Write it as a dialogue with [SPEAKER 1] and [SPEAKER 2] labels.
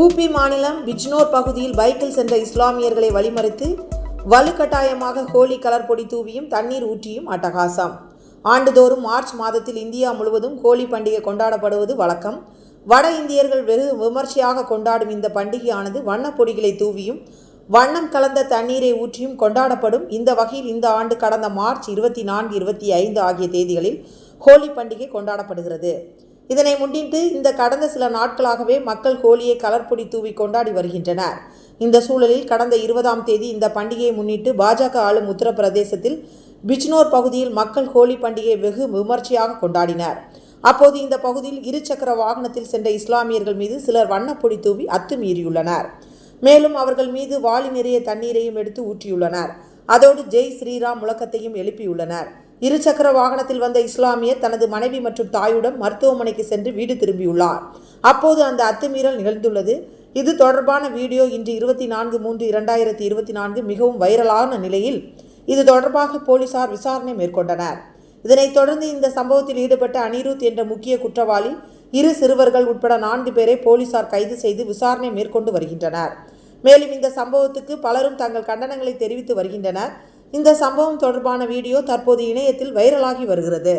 [SPEAKER 1] UP மாநிலம் பிஜ்னோர் பகுதியில் பைக்கில் சென்ற இஸ்லாமியர்களை வழிமறித்து வலுக்கட்டாயமாக ஹோலி கலர் பொடி தூவியும் தண்ணீர் ஊற்றியும் அட்டகாசம். ஆண்டுதோறும் மார்ச் மாதத்தில் இந்தியா முழுவதும் ஹோலி பண்டிகை கொண்டாடப்படுவது வழக்கம். வட இந்தியர்கள் வெகு விமர்சையாக கொண்டாடும் இந்த பண்டிகையானது வண்ணப் பொடிகளை தூவியும் வண்ணம் கலந்த தண்ணீரை ஊற்றியும் கொண்டாடப்படும். இந்த வகையில் இந்த ஆண்டு கடந்த மார்ச் இருபத்தி நான்கு இருபத்தி ஐந்து ஆகிய தேதிகளில் ஹோலி பண்டிகை கொண்டாடப்படுகிறது. இதனை முன்னிட்டு இந்த கடந்த சில நாட்களாகவே மக்கள் ஹோலியை கலர்பொடி தூவி கொண்டாடி வருகின்றனர். இந்த சூழலில் கடந்த இருபதாம் தேதி இந்த பண்டிகையை முன்னிட்டு பாஜக ஆளும் உத்தரப்பிரதேசத்தில் பிஜ்னோர் பகுதியில் மக்கள் ஹோலி பண்டிகையை வெகு விமர்சையாக கொண்டாடினர். அப்போது இந்த பகுதியில் இருசக்கர வாகனத்தில் சென்ற இஸ்லாமியர்கள் மீது சிலர் வண்ணப்பொடி தூவி அத்துமீறியுள்ளனர். மேலும் அவர்கள் மீது வாளி நிறைய தண்ணீரையும் எடுத்து ஊற்றியுள்ளனர். அதோடு ஜெய் ஸ்ரீராம் முழக்கத்தையும் எழுப்பியுள்ளனர். இருசக்கர வாகனத்தில் வந்த இஸ்லாமியர் தனது மனைவி மற்றும் தாயுடன் மருத்துவமனைக்கு சென்று வீடு திரும்பியுள்ளார். அப்போது அந்த அத்துமீறல் நிகழ்ந்துள்ளது. இது தொடர்பான வீடியோ இன்று இருபத்தி நான்கு மூன்று இரண்டாயிரத்தி இருபத்தி நான்கு மிகவும் வைரலான நிலையில் இது தொடர்பாக போலீசார் விசாரணை மேற்கொண்டனர். இதனைத் தொடர்ந்து இந்த சம்பவத்தில் ஈடுபட்ட அனிருத் என்ற முக்கிய குற்றவாளி இரு சிறுவர்கள் உட்பட நான்கு பேரை போலீசார் கைது செய்து விசாரணை மேற்கொண்டு வருகின்றனர். மேலும் இந்த சம்பவத்துக்கு பலரும் தங்கள் கண்டனங்களை தெரிவித்து வருகின்றனர். இந்த சம்பவம் தொடர்பான வீடியோ தற்போது இணையத்தில் வைரலாகி வருகிறது.